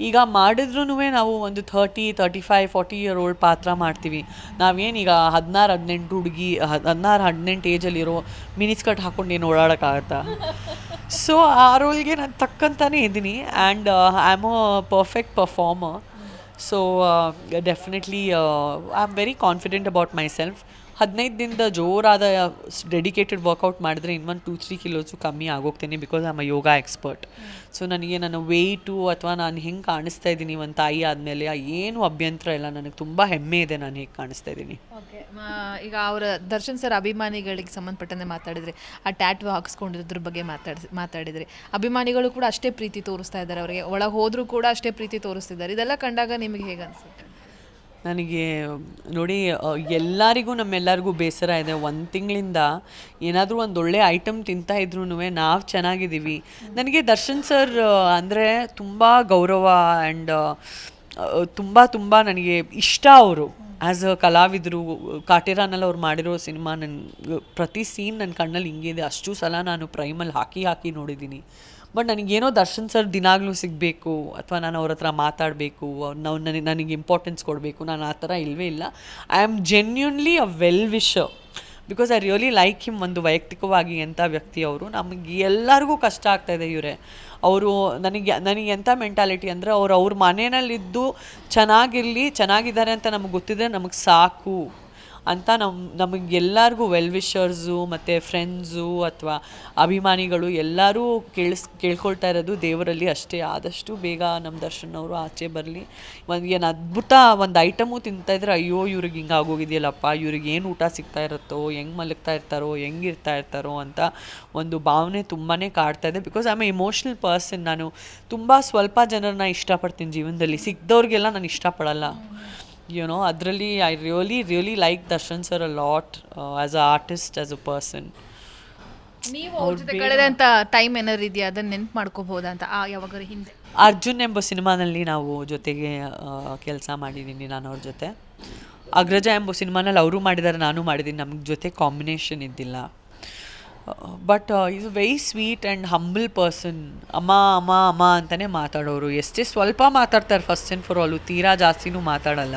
ಈಗ ಮಾಡಿದ್ರೂ ನಾವು ಒಂದು thirty thirty five forty year old ಪಾತ್ರ ಮಾಡ್ತೀವಿ. ನಾವೇನೀಗ ಹದಿನಾರು, ಹದಿನೆಂಟು ಹುಡುಗಿ ಹದಿನಾರು, ಹದಿನೆಂಟು ಏಜಲ್ಲಿರೋ ಮಿನಿ ಸ್ಕರ್ಟ್ ಏನು ಓಡಾಡೋಕ್ಕಾಗತ್ತಾ? ಸೊ ಆ ರೋಲ್ಗೆ ನಾನು ತಕ್ಕಂತಾನೆ ಇದ್ದೀನಿ and I am a perfect performer so definitely I am very confident about myself ಹದಿನೈದು ದಿನದ ಜೋರಾದ ಡೆಡಿಕೇಟೆಡ್ ವರ್ಕೌಟ್ ಮಾಡಿದ್ರೆ ಇನ್ನೊಂದು ಟೂ ತ್ರೀ ಕಿಲೋಸು ಕಮ್ಮಿ ಆಗೋಗ್ತೀನಿ because I'm a yoga expert so ನನಗೆ ನನ್ನ ವೆಯ್ಟು ಅಥವಾ ನಾನು ಹೆಂಗೆ ಕಾಣಿಸ್ತಾ ಇದ್ದೀನಿ ಒಂದು ತಾಯಿ ಆದಮೇಲೆ ಏನು ಅಭ್ಯಂತರ ಇಲ್ಲ. ನನಗೆ ತುಂಬ ಹೆಮ್ಮೆ ಇದೆ ನಾನು ಹೇಗೆ ಕಾಣಿಸ್ತಾ ಇದ್ದೀನಿ. ಈಗ ಅವರ ದರ್ಶನ್ ಸರ್ ಅಭಿಮಾನಿಗಳಿಗೆ ಸಂಬಂಧಪಟ್ಟಂತೆ ಮಾತಾಡಿದರೆ, ಆ ಟ್ಯಾಟು ಹಾಕ್ಸ್ಕೊಂಡಿರೋದ್ರ ಬಗ್ಗೆ ಮಾತಾಡಿಸಿ, ಮಾತಾಡಿದರೆ, ಅಭಿಮಾನಿಗಳು ಕೂಡ ಅಷ್ಟೇ ಪ್ರೀತಿ ತೋರಿಸ್ತಾ ಇದ್ದಾರೆ ಅವರಿಗೆ. ಒಳಗೆ ಹೋದರೂ ಕೂಡ ಅಷ್ಟೇ ಪ್ರೀತಿ ತೋರಿಸ್ತಿದ್ದಾರೆ. ಇದೆಲ್ಲ ಕಂಡಾಗ ನಿಮಗೆ ಹೇಗೆ ಅನಿಸುತ್ತೆ? ನನಗೆ, ನೋಡಿ ಎಲ್ಲರಿಗೂ, ನಮ್ಮೆಲ್ಲರಿಗೂ ಬೇಸರ ಇದೆ. ಒಂದು ತಿಂಗಳಿಂದ ಏನಾದರೂ ಒಂದು ಒಳ್ಳೆ ಐಟಮ್ ತಿಂತಾ ಇದ್ರೂ ನಾವು ಚೆನ್ನಾಗಿದ್ದೀವಿ. ನನಗೆ ದರ್ಶನ್ ಸರ್ ಅಂದರೆ ತುಂಬ ಗೌರವ ಆ್ಯಂಡ್ ತುಂಬ ತುಂಬ ನನಗೆ ಇಷ್ಟ ಅವರು. ಆ್ಯಸ್ ಅ ಕಲಾವಿದರು, ಕಾಟೇರಾನಲ್ಲಿ ಅವ್ರು ಮಾಡಿರೋ ಸಿನಿಮಾ ನನ್ನ ಪ್ರತಿ ಸೀನ್ ನನ್ನ ಕಣ್ಣಲ್ಲಿ ಹಿಂಗಿದೆ. ಅಷ್ಟು ಸಲ ನಾನು ಪ್ರೈಮಲ್ಲಿ ಹಾಕಿ ಹಾಕಿ ನೋಡಿದ್ದೀನಿ. ಬಟ್ ನನಗೇನೋ ದರ್ಶನ್ ಸರ್ ದಿನಾಗ್ಲೂ ಸಿಗಬೇಕು ಅಥವಾ ನಾನು ಅವ್ರ ಹತ್ರ ಮಾತಾಡಬೇಕು ನಾವು ನನಗೆ ನನಗೆ ಇಂಪಾರ್ಟೆನ್ಸ್ ಕೊಡಬೇಕು, ನಾನು ಆ ಥರ ಇಲ್ಲವೇ ಇಲ್ಲ. I am genuinely a well wisher because I really like him ಒಂದು ವೈಯಕ್ತಿಕವಾಗಿ ಎಂಥ ವ್ಯಕ್ತಿ ಅವರು. ನಮಗೆ ಎಲ್ಲರಿಗೂ ಕಷ್ಟ ಆಗ್ತಾಯಿದೆ ಇವರೇ. ಅವರು ನನಗೆ ನನಗೆ ಎಂಥ ಮೆಂಟಾಲಿಟಿ ಅಂದರೆ ಅವ್ರು ಅವ್ರ ಮನೆಯಲ್ಲಿದ್ದು ಚೆನ್ನಾಗಿರಲಿ, ಚೆನ್ನಾಗಿದ್ದಾರೆ ಅಂತ ನಮಗೆ ಗೊತ್ತಿದ್ರೆ ನಮಗೆ ಸಾಕು. ಅಂತ ನಮ್ಮ ನಮಗೆಲ್ಲರಿಗೂ ವೆಲ್ ವಿಷರ್ಸು ಮತ್ತು ಫ್ರೆಂಡ್ಸು ಅಥವಾ ಅಭಿಮಾನಿಗಳು ಎಲ್ಲರೂ ಕೇಳಿಸ್, ಕೇಳ್ಕೊಳ್ತಾ ಇರೋದು ದೇವರಲ್ಲಿ ಅಷ್ಟೇ. ಆದಷ್ಟು ಬೇಗ ನಮ್ಮ ದರ್ಶನ್ ಅವರು ಆಚೆ ಬರಲಿ. ಒಂದು ಏನು ಅದ್ಭುತ ಒಂದು ಐಟಮು ತಿಂತಾ ಇದ್ರೆ, ಅಯ್ಯೋ, ಇವ್ರಿಗೆ ಹಿಂಗೆ ಆಗೋಗಿದೆಯಲ್ಲಪ್ಪ, ಇವ್ರಿಗೆ ಏನು ಊಟ ಸಿಗ್ತಾ ಇರುತ್ತೋ, ಹೆಂಗೆ ಮಲಗ್ತಾ ಇರ್ತಾರೋ, ಹೆಂಗೆ ಇರ್ತಾ ಇರ್ತಾರೋ ಅಂತ ಒಂದು ಭಾವನೆ ತುಂಬಾ ಕಾಡ್ತಾ ಇದೆ. Because I am emotional person ನಾನು ತುಂಬ ಸ್ವಲ್ಪ ಜನರನ್ನ ಇಷ್ಟಪಡ್ತೀನಿ ಜೀವನದಲ್ಲಿ. ಸಿಗ್ದವ್ರಿಗೆಲ್ಲ ನಾನು ಇಷ್ಟಪಡಲ್ಲ. ಯು ನೋ ಅದರಲ್ಲಿ I really really like Darshan sir a lot as a artist as a person ನೀವು ಅವ್ರ ಜೊತೆ ಕಳೆದಂಥ ಟೈಮ್ ಏನಾದ್ರು ಇದೆಯಾ? ಅದನ್ನ ನೆನ್ಪು ಮಾಡ್ಕೋಬಹುದಾ ಅಂತ ಆ ಹಿಂದೆ? ಅರ್ಜುನ್ ಎಂಬ ಸಿನಿಮಾನಲ್ಲಿ ನಾವು ಜೊತೆಗೆ ಕೆಲಸ ಮಾಡಿದ್ದೀನಿ ನಾನು ಅವ್ರ ಜೊತೆ. ಅಗ್ರಜ ಎಂಬ ಸಿನಿಮಾನಲ್ಲಿ ಅವರು ಮಾಡಿದ್ದಾರೆ ನಾನು ಮಾಡಿದ್ದೀನಿ ನಮ್ಗೆ ಜೊತೆ ಕಾಂಬಿನೇಷನ್ ಇದ್ದಿಲ್ಲ. But is a very sweet and humble person ಅಮ್ಮ ಅಮ್ಮ ಅಮ್ಮ ಅಂತಲೇ ಮಾತಾಡೋರು. ಎಷ್ಟೇ ಸ್ವಲ್ಪ ಮಾತಾಡ್ತಾರೆ ಫಸ್ಟ್ ಆ್ಯಂಡ್ ಫಾರ್ ಆಲು ತೀರಾ ಜಾಸ್ತಿನೂ ಮಾತಾಡಲ್ಲ.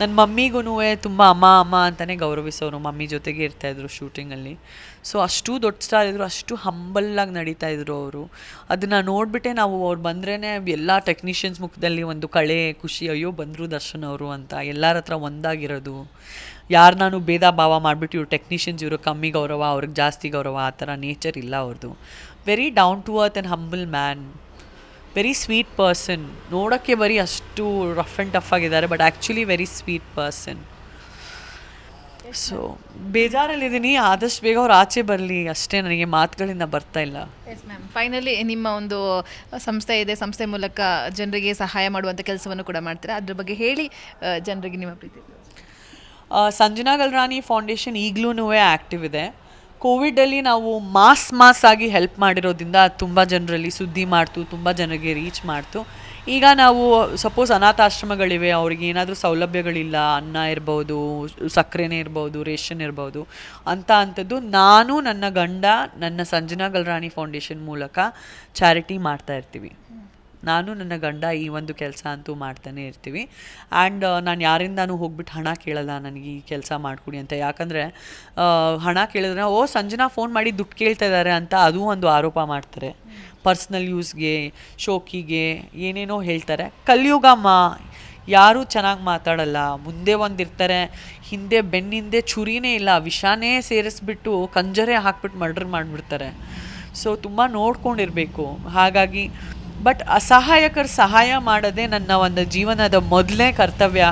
ನನ್ನ ಮಮ್ಮಿಗೂ ತುಂಬ ಅಮ್ಮ ಅಮ್ಮ ಅಂತಲೇ ಗೌರವಿಸೋರು ಮಮ್ಮಿ ಜೊತೆಗೆ ಇರ್ತಾಯಿದ್ರು ಶೂಟಿಂಗಲ್ಲಿ ಸೊ ಅಷ್ಟು ದೊಡ್ಡ ಸ್ಟಾರ್ ಇದ್ದರು ಅಷ್ಟು ಹಂಬಲ್ಲಾಗಿ ನಡೀತಾ ಇದ್ರು ಅವರು. ಅದನ್ನು ನೋಡಿಬಿಟ್ಟೆ ನಾವು ಅವ್ರು ಬಂದ್ರೇ ಎಲ್ಲ ಟೆಕ್ನಿಷಿಯನ್ಸ್ ಮುಖದಲ್ಲಿ ಒಂದು ಕಳೆ, ಖುಷಿ, ಅಯ್ಯೋ ಬಂದರು ದರ್ಶನ್ ಅವರು ಅಂತ. ಎಲ್ಲರ ಹತ್ರ ಒಂದಾಗಿರೋದು. ಯಾರು ನಾನು ಭೇದ ಭಾವ ಮಾಡಿಬಿಟ್ಟು ಇವ್ರು ಟೆಕ್ನಿಷಿಯನ್ಸ್ ಇವರು ಕಮ್ಮಿ ಗೌರವ, ಅವ್ರಿಗೆ ಜಾಸ್ತಿ ಗೌರವ, ಆ ಥರ ನೇಚರ್ ಇಲ್ಲ ಅವ್ರದ್ದು very down to earth and humble man very sweet person ನೋಡೋಕ್ಕೆ ಬರೀ ಅಷ್ಟು ರಫ್ ಆ್ಯಂಡ್ ಟಫ್ ಆಗಿದ್ದಾರೆ but actually very sweet person so ಬೇಜಾರಲ್ಲಿದ್ದೀನಿ ಆದಷ್ಟು ಬೇಗ ಅವ್ರು ಆಚೆ ಬರಲಿ. ಅಷ್ಟೇ ನನಗೆ ಮಾತುಗಳಿಂದ ಬರ್ತಾ ಇಲ್ಲ. ಎಸ್ ಮ್ಯಾಮ್ ಫೈನಲಿ ನಿಮ್ಮ ಒಂದು ಸಂಸ್ಥೆ ಇದೆ. ಸಂಸ್ಥೆ ಮೂಲಕ ಜನರಿಗೆ ಸಹಾಯ ಮಾಡುವಂಥ ಕೆಲಸವನ್ನು ಕೂಡ ಮಾಡ್ತಾರೆ? ಅದ್ರ ಬಗ್ಗೆ ಹೇಳಿ ಜನರಿಗೆ ನಿಮ್ಮ ಪ್ರೀತಿ. ಸಂಜನಾ ಗಲ್ರಾನಿ ಫೌಂಡೇಶನ್ ಈಗಲೂ ಆ್ಯಕ್ಟಿವ್ ಇದೆ. ಕೋವಿಡಲ್ಲಿ ನಾವು ಮಾಸ್ ಮಾಸ್ ಆಗಿ ಹೆಲ್ಪ್ ಮಾಡಿರೋದ್ರಿಂದ ಅದು ತುಂಬ ಜನರಲ್ಲಿ ಸುದ್ದಿ ಮಾಡ್ತು, ತುಂಬ ಜನರಿಗೆ ರೀಚ್ ಮಾಡ್ತು. ಈಗ ನಾವು ಸಪೋಸ್ ಅನಾಥಾಶ್ರಮಗಳಿವೆ, ಅವ್ರಿಗೆ ಏನಾದರೂ ಸೌಲಭ್ಯಗಳಿಲ್ಲ, ಅನ್ನ ಇರ್ಬೋದು, ಸಕ್ಕರೆನೇ ಇರ್ಬೋದು, ರೇಷನ್ ಇರ್ಬೋದು, ಅಂತ ಅಂಥದ್ದು ನಾನು, ನನ್ನ ಗಂಡ, ನನ್ನ ಸಂಜನಾ ಗಲ್ರಾಣಿ ಫೌಂಡೇಶನ್ ಮೂಲಕ ಚಾರಿಟಿ ಮಾಡ್ತಾ ಇರ್ತೀವಿ. ನಾನು ನನ್ನ ಗಂಡ ಈ ಒಂದು ಕೆಲಸ ಅಂತೂ ಮಾಡ್ತಾನೆ ಇರ್ತೀವಿ. ಆ್ಯಂಡ್ ನಾನು ಯಾರಿಂದಾನು ಹೋಗ್ಬಿಟ್ಟು ಹಣ ಕೇಳಲ್ಲ ನನಗೆ ಈ ಕೆಲಸ ಮಾಡಿಕೊಡಿ ಅಂತ. ಯಾಕಂದರೆ ಹಣ ಕೇಳಿದ್ರೆ, ಓ, ಸಂಜನಾ ಫೋನ್ ಮಾಡಿ ದುಡ್ಡು ಕೇಳ್ತಾ ಇದ್ದಾರೆ ಅಂತ ಅದು ಒಂದು ಆರೋಪ ಮಾಡ್ತಾರೆ. ಪರ್ಸ್ನಲ್ ಯೂಸ್ಗೆ, ಶೋಕಿಗೆ, ಏನೇನೋ ಹೇಳ್ತಾರೆ. ಕಲಿಯುಗಮ್ಮ, ಯಾರೂ ಚೆನ್ನಾಗಿ ಮಾತಾಡಲ್ಲ. ಮುಂದೆ ಒಂದಿರ್ತಾರೆ ಹಿಂದೆ ಬೆನ್ನಿಂದೆ ಚುರಿನೇ ಇಲ್ಲ, ವಿಷಾನೇ ಸೇರಿಸ್ಬಿಟ್ಟು ಕಂಜರೇ ಹಾಕ್ಬಿಟ್ಟು ಮರ್ಡರ್ ಮಾಡಿಬಿಡ್ತಾರೆ. ಸೊ ತುಂಬ ನೋಡ್ಕೊಂಡಿರಬೇಕು. ಹಾಗಾಗಿ ಬಟ್ ಅಸಹಾಯಕರ ಸಹಾಯ ಮಾಡೋದೇ ನನ್ನ ಒಂದು ಜೀವನದ ಮೊದಲನೇ ಕರ್ತವ್ಯ.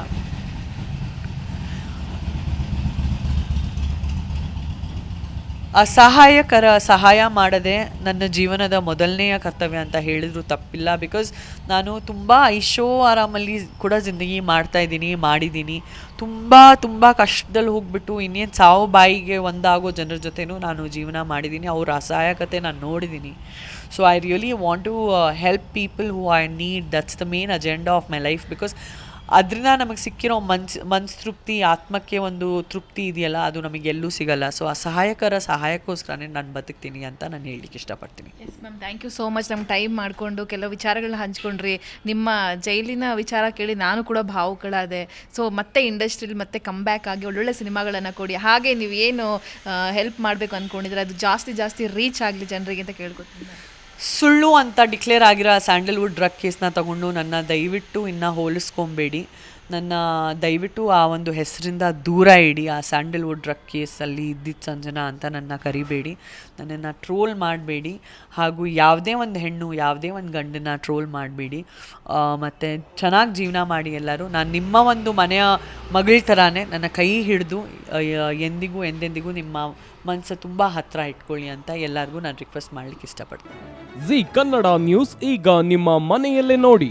ಅಸಹಾಯಕರ ಸಹಾಯ ಮಾಡದೆ ನನ್ನ ಜೀವನದ ಮೊದಲನೆಯ ಕರ್ತವ್ಯ ಅಂತ ಹೇಳಿದ್ರು ತಪ್ಪಿಲ್ಲ ಬಿಕಾಸ್ ನಾನು ತುಂಬ ಐಶೋ ಆರಾಮಲ್ಲಿ ಕೂಡ ಜಿಂದಗಿ ಮಾಡ್ತಾ ಇದ್ದೀನಿ, ಮಾಡಿದ್ದೀನಿ. ತುಂಬ ತುಂಬ ಕಷ್ಟದಲ್ಲಿ ಹೋಗ್ಬಿಟ್ಟು ಇನ್ನೇನು ಸಾವು ಬಾಯಿಗೆ ಒಂದಾಗೋ ಜನರ ಜೊತೆನೂ ನಾನು ಜೀವನ ಮಾಡಿದ್ದೀನಿ. ಅವ್ರ ಅಸಹಾಯಕತೆ ನಾನು ನೋಡಿದ್ದೀನಿ. So I really want to help people who I need that's the main agenda of my life because ಅದರಿಂದ ನಮಗೆ ಸಿಕ್ಕಿರೋ ಮನ್ಸ್ ತೃಪ್ತಿ ಆತ್ಮಕ್ಕೆ ಒಂದು ತೃಪ್ತಿ ಇದೆಯಲ್ಲ, ಅದು ನಮಗೆ ಎಲ್ಲೂ ಸಿಗಲ್ಲ. ಸೊ ಆ ಸಹಾಯಕರ ಸಹಾಯಕ್ಕೋಸ್ಕರನೇ ನಾನು ಬದುಕ್ತೀನಿ ಅಂತ ನಾನು ಹೇಳಲಿಕ್ಕೆ ಇಷ್ಟಪಡ್ತೀನಿ. Yes ma'am thank you so much ನಮ್ಗೆ ಟೈಮ್ ಮಾಡಿಕೊಂಡು ಕೆಲವು ವಿಚಾರಗಳನ್ನ ಹಂಚ್ಕೊಂಡ್ರಿ. ನಿಮ್ಮ ಜೈಲಿನ ವಿಚಾರ ಕೇಳಿ ನಾನು ಕೂಡ ಭಾವುಗಳಾದೆ ಸೊ ಮತ್ತೆ ಇಂಡಸ್ಟ್ರಿಲಿ ಮತ್ತೆ ಕಮ್ ಬ್ಯಾಕ್ ಆಗಿ ಒಳ್ಳೊಳ್ಳೆ ಸಿನಿಮಾಗಳನ್ನು ಕೊಡಿ. ಹಾಗೆ ನೀವು ಏನು ಹೆಲ್ಪ್ ಮಾಡಬೇಕು ಅಂದ್ಕೊಂಡಿದ್ರೆ ಅದು ಜಾಸ್ತಿ ಜಾಸ್ತಿ ರೀಚ್ ಆಗಲಿ ಜನರಿಗೆ ಅಂತ ಕೇಳ್ಕೊತೀನಿ. ಸುಳ್ಳು ಅಂತ ಡಿಕ್ಲೇರ್ ಆಗಿರೋ ಸ್ಯಾಂಡಲ್ವುಡ್ ಡ್ರಗ್ ಕೇಸ್ನ ತಗೊಂಡು ನನ್ನ ದಯವಿಟ್ಟು ಇನ್ನು ಹೋಲಿಸ್ಕೊಬೇಡಿ. ನನ್ನ ದಯವಿಟ್ಟು ಆ ಒಂದು ಹೆಸರಿಂದ ದೂರ ಇಡಿ. ಆ ಸ್ಯಾಂಡಲ್ವುಡ್ ಕೇಸಲ್ಲಿ ಇದ್ದಿದ್ದ ಸಂಜನಾ ಅಂತ ನನ್ನ ಕರಿಬೇಡಿ. ನನ್ನನ್ನು ಟ್ರೋಲ್ ಮಾಡಬೇಡಿ. ಹಾಗೂ ಯಾವುದೇ ಒಂದು ಹೆಣ್ಣು, ಯಾವುದೇ ಒಂದು ಗಂಡನ್ನ ಟ್ರೋಲ್ ಮಾಡಬೇಡಿ. ಮತ್ತು ಚೆನ್ನಾಗಿ ಜೀವನ ಮಾಡಿ ಎಲ್ಲರೂ. ನಾನು ನಿಮ್ಮ ಒಂದು ಮನೆಯ ಮಗಳ ಥರಾನೇ ನನ್ನ ಕೈ ಹಿಡಿದು ಎಂದಿಗೂ ಎಂದೆಂದಿಗೂ ನಿಮ್ಮ ಮನಸ್ಸು ತುಂಬ ಹತ್ತಿರ ಇಟ್ಕೊಳ್ಳಿ ಅಂತ ಎಲ್ಲರಿಗೂ ನಾನು ರಿಕ್ವೆಸ್ಟ್ ಮಾಡಲಿಕ್ಕೆ ಇಷ್ಟಪಡ್ತೀನಿ. ಜಿ ಕನ್ನಡ ನ್ಯೂಸ್ ಈಗ ನಿಮ್ಮ ಮನೆಯಲ್ಲೇ ನೋಡಿ.